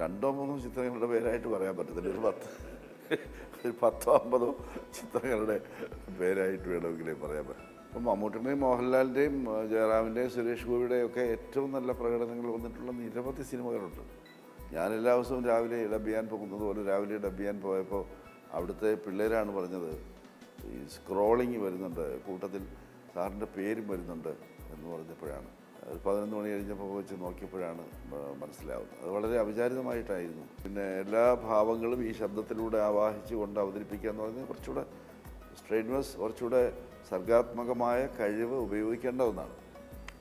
രണ്ടോ മൂന്നോ ചിത്രങ്ങളുടെ പേരായിട്ട് പറയാൻ പറ്റത്തില്ല. ഒരു പത്ത് ഒരു പത്തോ അമ്പതോ ചിത്രങ്ങളുടെ പേരായിട്ട് വേണമെങ്കിലേ പറയാൻ പറ്റും. അപ്പം മമ്മൂട്ടിന്റെയും മോഹൻലാലിന്റെയും ജയറാമിന്റെയും സുരേഷ് ഗോപിയുടെയും ഒക്കെ ഏറ്റവും നല്ല പ്രകടനങ്ങൾ വന്നിട്ടുള്ള നിരവധി സിനിമകളുണ്ട്. ഞാൻ എല്ലാ ദിവസവും രാവിലെ ഡബ് ചെയ്യാൻ പോകുന്നത് പോലെ രാവിലെ ഡബ് ചെയ്യാൻ പോയപ്പോൾ അവിടുത്തെ പിള്ളേരാണ് പറഞ്ഞത് ഈ സ്ക്രോളിങ് വരുന്നുണ്ട് കൂട്ടത്തിൽ സാറിന്റെ പേരും വരുന്നുണ്ട് എന്ന് പറഞ്ഞപ്പോഴാണ്. പതിനൊന്ന് മണി കഴിഞ്ഞപ്പോൾ വെച്ച് നോക്കിയപ്പോഴാണ് മനസ്സിലാവുന്നത്. അത് വളരെ അവിചാരിതമായിട്ടായിരുന്നു. പിന്നെ എല്ലാ ഭാവങ്ങളും ഈ ശബ്ദത്തിലൂടെ ആവാഹിച്ചുകൊണ്ട് അവതരിപ്പിക്കുക എന്ന് പറയുന്നത് കുറച്ചുകൂടെ സ്ട്രെയിൻവസ് കുറച്ചുകൂടെ സർഗാത്മകമായ കഴിവ് ഉപയോഗിക്കേണ്ട ഒന്നാണ്.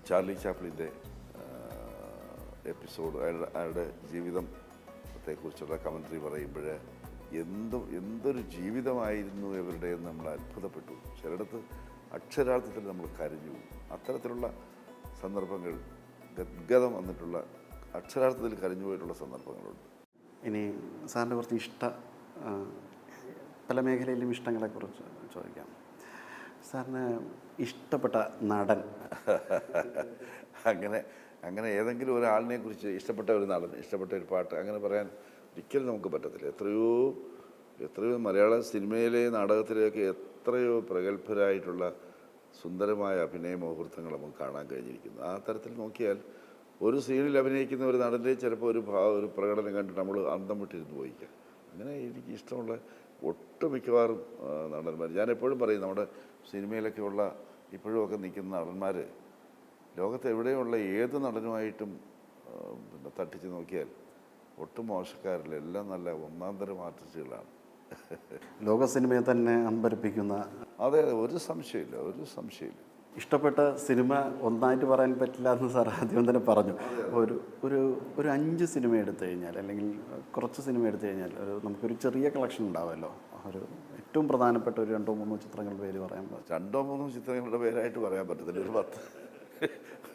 ചാർലി ചാപ്ലിന്റെ എപ്പിസോഡ് അയാളുടെ അയാളുടെ ജീവിതത്തെക്കുറിച്ചുള്ള കമൻട്രി പറയുമ്പോൾ എന്തും എന്തൊരു ജീവിതമായിരുന്നു ഇവരുടെ എന്ന് നമ്മൾ അത്ഭുതപ്പെട്ടു. ചിലയിടത്ത് അക്ഷരാർത്ഥത്തിൽ നമ്മൾ കരഞ്ഞു അത്തരത്തിലുള്ള സന്ദർഭങ്ങൾ ഗദ്ഗതം വന്നിട്ടുള്ള അക്ഷരാർത്ഥത്തിൽ കരഞ്ഞു പോയിട്ടുള്ള സന്ദർഭങ്ങളുണ്ട്. ഇനി സാറിന്റെ കുറച്ച് ഇഷ്ട പല മേഖലയിലും ഇഷ്ടങ്ങളെക്കുറിച്ച് ചോദിക്കാം. സാറിന് ഇഷ്ടപ്പെട്ട നടൻ. അങ്ങനെ അങ്ങനെ ഏതെങ്കിലും ഒരാളിനെ കുറിച്ച് ഇഷ്ടപ്പെട്ട ഒരു നടൻ ഇഷ്ടപ്പെട്ട ഒരു പാട്ട് അങ്ങനെ പറയാൻ ഒരിക്കലും നമുക്ക് പറ്റത്തില്ല. എത്രയോ എത്രയോ മലയാള സിനിമയിലെ നാടകത്തിലെയൊക്കെ എത്രയോ പ്രഗത്ഭരായിട്ടുള്ള സുന്ദരമായ അഭിനയ മുഹൂർത്തങ്ങൾ നമുക്ക് കാണാൻ കഴിഞ്ഞിരിക്കുന്നു. ആ തരത്തിൽ നോക്കിയാൽ ഒരു സീനിൽ അഭിനയിക്കുന്ന ഒരു നടന്റെ ചിലപ്പോൾ ഒരു ഭാവ ഒരു പ്രകടനം കണ്ടിട്ട് നമ്മൾ അന്തം വിട്ടിരുന്ന് പോയിക്കാം അങ്ങനെ എനിക്ക് ഇഷ്ടമുള്ള ഒട്ടുമിക്കവാറും മിക്കവാറും നടന്മാർ. ഞാൻ എപ്പോഴും പറയും നമ്മുടെ സിനിമയിലൊക്കെ ഉള്ള ഇപ്പോഴുമൊക്കെ നിൽക്കുന്ന നടന്മാർ ലോകത്ത് എവിടെയുള്ള ഏത് നടനുമായിട്ടും പിന്നെ തട്ടിച്ച് നോക്കിയാൽ ഒട്ടും മോശക്കാരില്ല. എല്ലാം നല്ല ഒന്നാം തരം ആർട്ടിസ്റ്റുകളാണ്. ലോക സിനിമയെ തന്നെ അമ്പരപ്പിക്കുന്ന അതെ അതെ ഒരു സംശയമില്ല ഒരു സംശയമില്ല. ഇഷ്ടപ്പെട്ട സിനിമ ഒന്നായിട്ട് പറയാൻ പറ്റില്ല എന്ന് സാർ ആദ്യം തന്നെ പറഞ്ഞു. ഒരു ഒരു ഒരു അഞ്ച് സിനിമ എടുത്തു കഴിഞ്ഞാൽ അല്ലെങ്കിൽ കുറച്ച് സിനിമ എടുത്തു കഴിഞ്ഞാൽ ഒരു നമുക്കൊരു ചെറിയ കളക്ഷൻ ഉണ്ടാവുമല്ലോ. ഒരു ഏറ്റവും പ്രധാനപ്പെട്ട ഒരു രണ്ടോ മൂന്നോ ചിത്രങ്ങളുടെ പേര് പറയാൻ രണ്ടോ മൂന്നോ ചിത്രങ്ങളുടെ പേരായിട്ട് പറയാൻ പറ്റത്തില്ല. ഒരു പത്ത്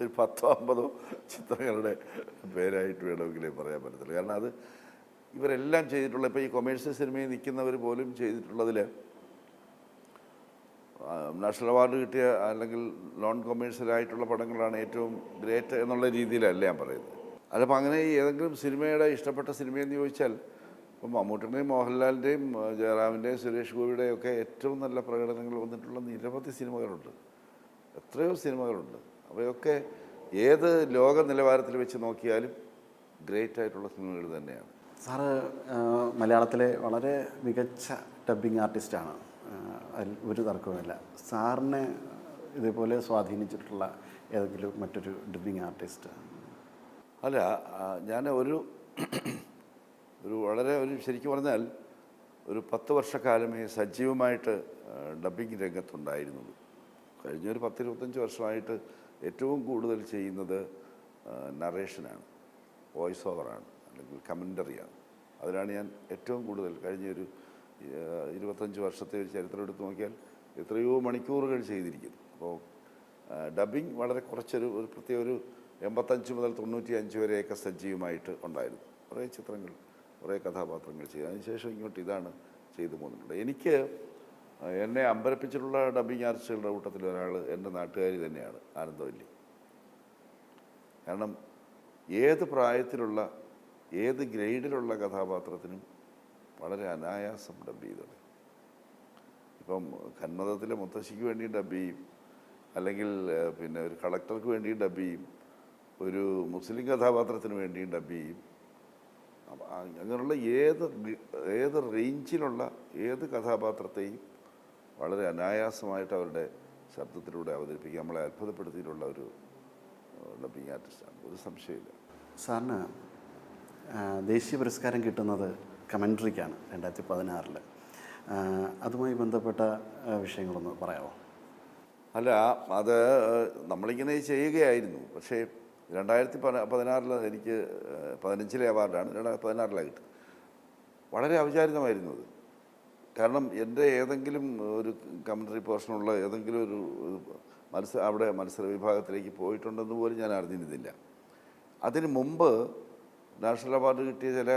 ഒരു പത്തോ അമ്പതോ ചിത്രങ്ങളുടെ പേരായിട്ട് വേണമെങ്കിലേ പറയാൻ പറ്റത്തില്ല. കാരണം അത് ഇവരെല്ലാം ചെയ്തിട്ടുള്ള ഇപ്പോൾ ഈ കൊമേഴ്സ്യൽ സിനിമയിൽ നിൽക്കുന്നവർ പോലും ചെയ്തിട്ടുള്ളതിൽ നാഷണൽ അവാർഡ് കിട്ടിയ അല്ലെങ്കിൽ നോൺ കൊമേഴ്സ്യൽ ആയിട്ടുള്ള പടങ്ങളാണ് ഏറ്റവും ഗ്രേറ്റ് എന്നുള്ള രീതിയിലല്ല ഞാൻ പറയുന്നത്. അതിപ്പോൾ അങ്ങനെ ഏതെങ്കിലും സിനിമയുടെ ഇഷ്ടപ്പെട്ട സിനിമയെന്ന് ചോദിച്ചാൽ ഇപ്പം മമ്മൂട്ടിന്റെയും മോഹൻലാലിന്റെയും ജയറാമിന്റെയും സുരേഷ് ഗോപിയുടെയും ഒക്കെ ഏറ്റവും നല്ല പ്രകടനങ്ങൾ വന്നിട്ടുള്ള നിരവധി സിനിമകളുണ്ട്. എത്രയോ സിനിമകളുണ്ട്. അവയൊക്കെ ഏത് ലോക നിലവാരത്തിൽ വെച്ച് നോക്കിയാലും ഗ്രേറ്റ് ആയിട്ടുള്ള സിനിമകൾ തന്നെയാണ്. സാറ് മലയാളത്തിലെ വളരെ മികച്ച ഡബ്ബിംഗ് ആർട്ടിസ്റ്റാണ് അതിൽ ഒരു തർക്കവുമില്ല. സാറിനെ ഇതേപോലെ സ്വാധീനിച്ചിട്ടുള്ള ഏതെങ്കിലും മറ്റൊരു ഡബ്ബിംഗ് ആർട്ടിസ്റ്റ് അല്ല ഞാൻ ഒരു ഒരു വളരെ ഒരു ശരിക്കും പറഞ്ഞാൽ ഒരു പത്ത് വർഷക്കാലമേ സജീവമായിട്ട് ഡബിങ് രംഗത്തുണ്ടായിരുന്നുള്ളൂ. കഴിഞ്ഞ ഒരു പത്ത് ഇരുപത്തഞ്ച് വർഷമായിട്ട് ഏറ്റവും കൂടുതൽ ചെയ്യുന്നത് നറേഷനാണ് വോയിസ് ഓവറാണ് അല്ലെങ്കിൽ കമന്ററിയാണ് അതിനാണ് ഞാൻ ഏറ്റവും കൂടുതൽ കഴിഞ്ഞ ഒരു ഇരുപത്തഞ്ച് വർഷത്തെ ഒരു ചരിത്രം എടുത്ത് നോക്കിയാൽ എത്രയോ മണിക്കൂറുകൾ ചെയ്തിരിക്കുന്നു. അപ്പോൾ ഡബിങ് വളരെ കുറച്ചൊരു ഒരു പ്രത്യേക ഒരു എൺപത്തഞ്ച് മുതൽ തൊണ്ണൂറ്റി അഞ്ച് വരെയൊക്കെ സജീവമായിട്ട് ഉണ്ടായിരുന്നു. കുറേ ചിത്രങ്ങൾ കുറേ കഥാപാത്രങ്ങൾ ചെയ്തു. അതിനുശേഷം ഇങ്ങോട്ട് ഇതാണ് ചെയ്തു പോകുന്നുണ്ട് എനിക്ക് എന്നെ അമ്പരപ്പിച്ചിട്ടുള്ള ഡബിങ് ആർട്ടിസ്റ്റുകളുടെ കൂട്ടത്തിൽ ഒരാൾ എന്റെ നാട്ടുകാരി തന്നെയാണ് ആനന്ദവല്ലി. കാരണം ഏത് പ്രായത്തിലുള്ള ഏത് ഗ്രേഡിലുള്ള കഥാപാത്രത്തിനും വളരെ അനായാസം ഡബ് ചെയ്തത് ഇപ്പം കന്മതത്തിലെ മുത്തശ്ശിക്ക് വേണ്ടി ഡബ് ചെയ്യും. അല്ലെങ്കിൽ പിന്നെ ഒരു കളക്ടർക്ക് വേണ്ടി ഡബ് ചെയ്യും. ഒരു മുസ്ലിം കഥാപാത്രത്തിന് വേണ്ടി ഡബ് ചെയ്യും. അങ്ങനെയുള്ള ഏത് ഏത് റേഞ്ചിലുള്ള ഏത് കഥാപാത്രത്തെയും വളരെ അനായാസമായിട്ട് അവരുടെ ശബ്ദത്തിലൂടെ അവതരിപ്പിക്കുക നമ്മളെ അത്ഭുതപ്പെടുത്തിയിട്ടുള്ള ഒരു ഡബിങ് ആർട്ടിസ്റ്റാണ്. ഒരു സംശയമില്ല സാറിന് ദേശീയ പുരസ്കാരം കിട്ടുന്നത് കമൻട്രിക്കാണ് രണ്ടായിരത്തി പതിനാറിൽ അതുമായി ബന്ധപ്പെട്ട വിഷയങ്ങളൊന്ന് പറയാമോ? അല്ല അത് നമ്മളിങ്ങനെ ചെയ്യുകയായിരുന്നു. പക്ഷേ രണ്ടായിരത്തി പതിന പതിനാറിൽ എനിക്ക് പതിനഞ്ചിലെ അവാർഡാണ് രണ്ടായിരത്തി പതിനാറിലാണ് കിട്ടുന്നത്. വളരെ അവിചാരിതമായിരുന്നു അത്. കാരണം എന്റെ ഏതെങ്കിലും ഒരു കമൻട്രി പോർഷനുള്ള ഏതെങ്കിലും ഒരു മത്സര അവിടെ മത്സര വിഭാഗത്തിലേക്ക് പോയിട്ടുണ്ടെന്ന് പോലും ഞാൻ അറിഞ്ഞിരുന്നില്ല. അതിന് മുമ്പ് നാഷണൽ അവാർഡ് കിട്ടിയ ചില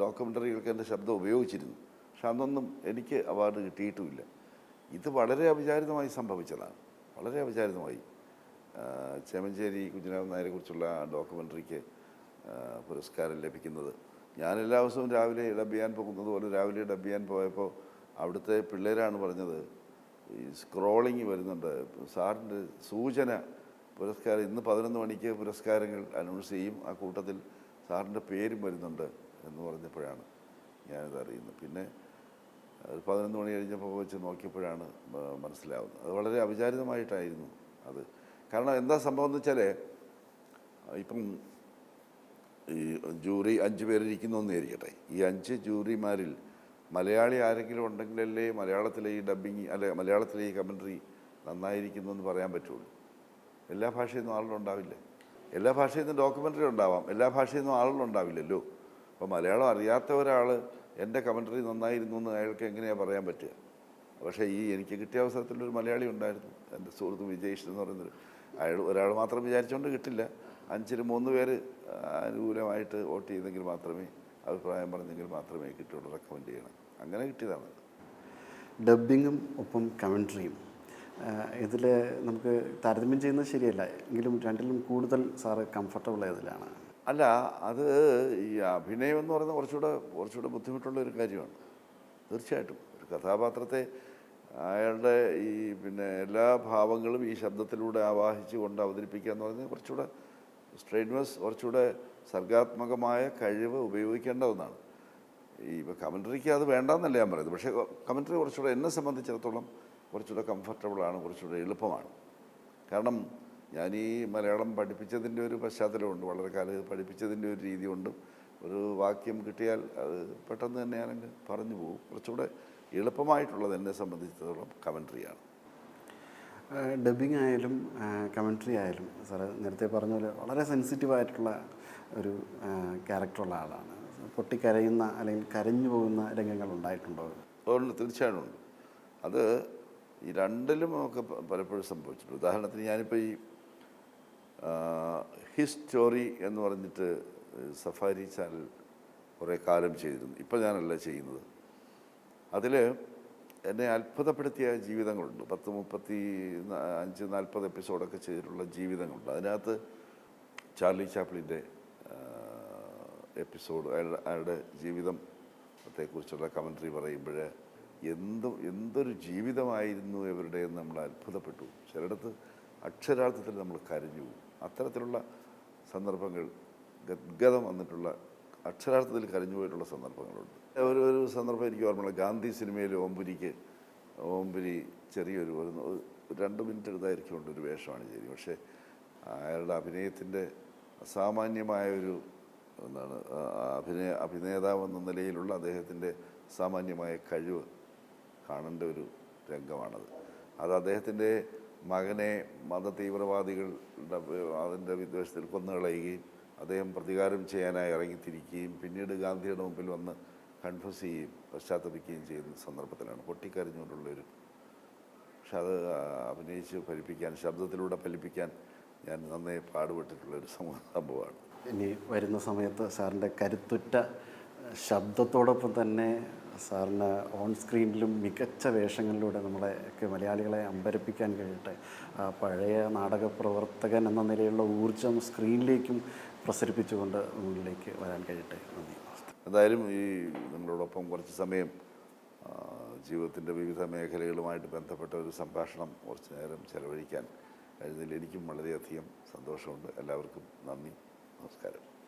ഡോക്യുമെന്ററികൾക്ക് എന്റെ ശബ്ദം ഉപയോഗിച്ചിരുന്നു. പക്ഷെ അന്നൊന്നും എനിക്ക് അവാർഡ് കിട്ടിയിട്ടുമില്ല. ഇത് വളരെ അവിചാരിതമായി സംഭവിച്ചതാണ്. വളരെ അവിചാരിതമായി. ചേമഞ്ചേരി കുഞ്ഞിരാമൻ നായരെ കുറിച്ചുള്ള ആ ഡോക്യുമെന്ററിക്ക് പുരസ്കാരം ലഭിക്കുന്നത്. ഞാൻ എല്ലാ ദിവസവും രാവിലെ ഡബ് ചെയ്യാൻ പോകുന്നത് പോലെ രാവിലെ ഡബ് ചെയ്യാൻ പോയപ്പോൾ അവിടുത്തെ പിള്ളേരാണ് പറഞ്ഞത് ഈ സ്ക്രോളിങ് വരുന്നുണ്ട്. സാറിന്റെ സൂചന പുരസ്കാരം ഇന്ന് പതിനൊന്ന് മണിക്ക് പുരസ്കാരങ്ങൾ അനൗൺസ് ചെയ്യും ആ കൂട്ടത്തിൽ. സാറിന്റെ പേരും വരുന്നുണ്ട് എന്ന് പറഞ്ഞപ്പോഴാണ് ഞാനിത് അറിയുന്നത്. പിന്നെ ഒരു പതിനൊന്ന് മണി കഴിഞ്ഞപ്പോൾ വെച്ച് നോക്കിയപ്പോഴാണ് മനസ്സിലാവുന്നത്. അത് വളരെ അവിചാരിതമായിട്ടായിരുന്നു അത്. കാരണം എന്താ സംഭവം എന്ന് വെച്ചാൽ ഇപ്പം ഈ ജൂറി അഞ്ച് പേരിരിക്കുന്നു എന്ന് ഇരിക്കട്ടെ ഈ അഞ്ച് ജൂറിമാരിൽ മലയാളി ആരെങ്കിലും ഉണ്ടെങ്കിലല്ലേ മലയാളത്തിലെ ഈ ഡബ്ബിങ് അല്ലെ മലയാളത്തിലെ ഈ കമൻട്രി നന്നായിരിക്കുന്നു എന്ന് പറയാൻ പറ്റുള്ളൂ. എല്ലാ ഭാഷയൊന്നും നിന്നും ആളുകളുണ്ടാവില്ല എല്ലാ ഭാഷയിൽ നിന്നും ഡോക്യുമെന്ററി ഉണ്ടാവാം. എല്ലാ ഭാഷയിൽ നിന്നും ആളുകളുണ്ടാവില്ലല്ലോ അപ്പോൾ മലയാളം അറിയാത്ത ഒരാൾ എന്റെ കമന്ററി നന്നായിരുന്നു എന്ന് അയാൾക്ക് എങ്ങനെയാണ് പറയാൻ പറ്റുക? പക്ഷേ ഈ എനിക്ക് കിട്ടിയ അവസരത്തിൽ ഒരു മലയാളി ഉണ്ടായിരുന്നു. എന്റെ സുഹൃത്ത് വിജേഷ് എന്ന് പറയുന്നൊരു അയാൾ ഒരാൾ മാത്രം വിചാരിച്ചുകൊണ്ട് കിട്ടില്ല. അഞ്ചിൽ മൂന്ന് പേര് അനുകൂലമായിട്ട് വോട്ട് ചെയ്തെങ്കിൽ മാത്രമേ അഭിപ്രായം പറഞ്ഞെങ്കിൽ മാത്രമേ കിട്ടുള്ളൂ. റെക്കമെൻഡ് ചെയ്യണം. അങ്ങനെ കിട്ടിയതാണ്. ഡബ്ബിങ്ങും ഒപ്പം കമൻട്രിയും ഇതിൽ നമുക്ക് താരതമ്യം ചെയ്യുന്നത് ശരിയല്ല. എങ്കിലും രണ്ടിലും കൂടുതൽ സാറ് കംഫർട്ടബിൾ ഏതിലാണ് അല്ല അത് ഈ അഭിനയം എന്ന് പറയുന്നത് കുറച്ചുകൂടെ കുറച്ചുകൂടെ ബുദ്ധിമുട്ടുള്ള ഒരു കാര്യമാണ്. തീർച്ചയായിട്ടും. ഒരു കഥാപാത്രത്തെ അയാളുടെ ഈ പിന്നെ എല്ലാ ഭാവങ്ങളും ഈ ശബ്ദത്തിലൂടെ ആവാഹിച്ച് കൊണ്ട് അവതരിപ്പിക്കുക എന്ന് പറയുന്നത് കുറച്ചുകൂടെ സ്ട്രെയിൻവസ് കുറച്ചുകൂടെ സർഗാത്മകമായ കഴിവ് ഉപയോഗിക്കേണ്ട ഒന്നാണ്. ഈ ഇപ്പോൾ കമൻട്രിക്ക് അത് വേണ്ടെന്നല്ല ഞാൻ പറയുന്നത്. പക്ഷേ കമൻട്രി കുറച്ചുകൂടെ എന്നെ സംബന്ധിച്ചിടത്തോളം കുറച്ചുകൂടെ കംഫർട്ടബിളാണ് കുറച്ചുകൂടെ എളുപ്പമാണ്. കാരണം ഞാൻ ഈ മലയാളം പഠിപ്പിച്ചതിന്റെ ഒരു പശ്ചാത്തലമുണ്ട് വളരെ കാലം ഇത് പഠിപ്പിച്ചതിന്റെ ഒരു രീതിയുണ്ട്. ഒരു വാക്യം കിട്ടിയാൽ അത് പെട്ടെന്ന് തന്നെ ഞാനങ്ങ് പറഞ്ഞു പോകും. കുറച്ചുകൂടെ എളുപ്പമായിട്ടുള്ളത് എന്നെ സംബന്ധിച്ചിടത്തോളം കമൻട്രിയാണ് ഡബിങ് ആയാലും കമൻട്രി ആയാലും സാറ് നേരത്തെ പറഞ്ഞ പോലെ വളരെ സെൻസിറ്റീവ് ആയിട്ടുള്ള ഒരു ക്യാരക്ടറുള്ള ആളാണ്. പൊട്ടിക്കരയുന്ന അല്ലെങ്കിൽ കരഞ്ഞു പോകുന്ന രംഗങ്ങൾ ഉണ്ടായിട്ടുണ്ടോ? ഉണ്ട് തീർച്ചയായിട്ടും ഉണ്ട്. അത് ഈ രണ്ടിലും ഒക്കെ പലപ്പോഴും സംഭവിച്ചിട്ടുണ്ട്. ഉദാഹരണത്തിന് ഞാനിപ്പോൾ ഈ ഹിസ് സ്റ്റോറി എന്ന് പറഞ്ഞിട്ട് സഫാരി ചാനൽ കുറേ കാലം ചെയ്തിരുന്നു. ഇപ്പം ഞാനല്ല ചെയ്യുന്നത്. അതിൽ എന്നെ അത്ഭുതപ്പെടുത്തിയ ജീവിതങ്ങളുണ്ട്. പത്ത് മുപ്പത്തി അഞ്ച് നാൽപ്പത് എപ്പിസോഡൊക്കെ ചെയ്തിട്ടുള്ള ജീവിതങ്ങളുണ്ട്. അതിനകത്ത് ചാർലി ചാപ്ലിന്റെ എപ്പിസോഡ് അയാളുടെ ജീവിതത്തെക്കുറിച്ചുള്ള കമൻട്രി പറയുമ്പോൾ എന്ത് എന്തൊരു ജീവിതമായിരുന്നു ഇവരുടെ എന്ന് നമ്മൾ അത്ഭുതപ്പെട്ടു. ചിലയിടത്ത് അക്ഷരാർത്ഥത്തിൽ നമ്മൾ കരഞ്ഞു. അത്തരത്തിലുള്ള സന്ദർഭങ്ങൾ ഗദ്ഗതം വന്നിട്ടുള്ള അക്ഷരാർത്ഥത്തിൽ കരഞ്ഞു പോയിട്ടുള്ള സന്ദർഭങ്ങളുണ്ട്. ഒരു ഒരു സന്ദർഭം എനിക്ക് ഓർമ്മയുള്ള ഗാന്ധി സിനിമയിൽ ഓമ്പുരിക്ക് ഓമ്പുരി ചെറിയൊരു രണ്ട് മിനിറ്റ് എടുത്തായിരിക്കും ഒരു വേഷമാണ് ചെയ്തത്. പക്ഷേ അയാളുടെ അഭിനയത്തിന്റെ അസാമാന്യമായ ഒരു എന്താണ് അഭിനയ അഭിനേതാവ് എന്ന നിലയിലുള്ള അദ്ദേഹത്തിന്റെ സാമാന്യമായ കഴിവ് കാണേണ്ട ഒരു രംഗമാണത്. അത് അദ്ദേഹത്തിന്റെ മകനെ മത തീവ്രവാദികളുടെ അതിന്റെ വിദ്വേഷത്തിൽ കൊന്നുകളയുകയും അദ്ദേഹം പ്രതികാരം ചെയ്യാനായി ഇറങ്ങിത്തിരിക്കുകയും പിന്നീട് ഗാന്ധിയുടെ മുമ്പിൽ വന്ന് കൺഫ്യൂസ് ചെയ്യുകയും പശ്ചാത്തപിക്കുകയും ചെയ്യുന്ന സന്ദർഭത്തിലാണ്. പൊട്ടിക്കരഞ്ഞുകൊണ്ടുള്ളൊരു പക്ഷെ അത് അഭിനയിച്ച് ഫലിപ്പിക്കാൻ ശബ്ദത്തിലൂടെ ഫലിപ്പിക്കാൻ ഞാൻ നന്നേ പാടുപെട്ടിട്ടുള്ള ഒരു സമൂഹ സംഭവമാണ്. ഇനി വരുന്ന സമയത്ത് സാറിന്റെ കരുത്തുറ്റ ശബ്ദത്തോടൊപ്പം തന്നെ സാറിന് ഓൺ സ്ക്രീനിലും മികച്ച വേഷങ്ങളിലൂടെ നമ്മളെ ഒക്കെ മലയാളികളെ അമ്പരപ്പിക്കാൻ കഴിയട്ടെ. പഴയ നാടക പ്രവർത്തകൻ എന്ന നിലയിലുള്ള ഊർജം സ്ക്രീനിലേക്കും പ്രസരിപ്പിച്ചുകൊണ്ട് മുന്നിലേക്ക് വരാൻ കഴിയട്ടെ. നന്ദി. എന്തായാലും ഈ നിങ്ങളോടൊപ്പം കുറച്ച് സമയം ജീവിതത്തിന്റെ വിവിധ മേഖലകളുമായിട്ട് ബന്ധപ്പെട്ട ഒരു സംഭാഷണം കുറച്ച് നേരം ചെലവഴിക്കാൻ കഴിഞ്ഞതിൽ എനിക്കും വളരെയധികം സന്തോഷമുണ്ട്. എല്ലാവർക്കും നന്ദി. നമസ്കാരം.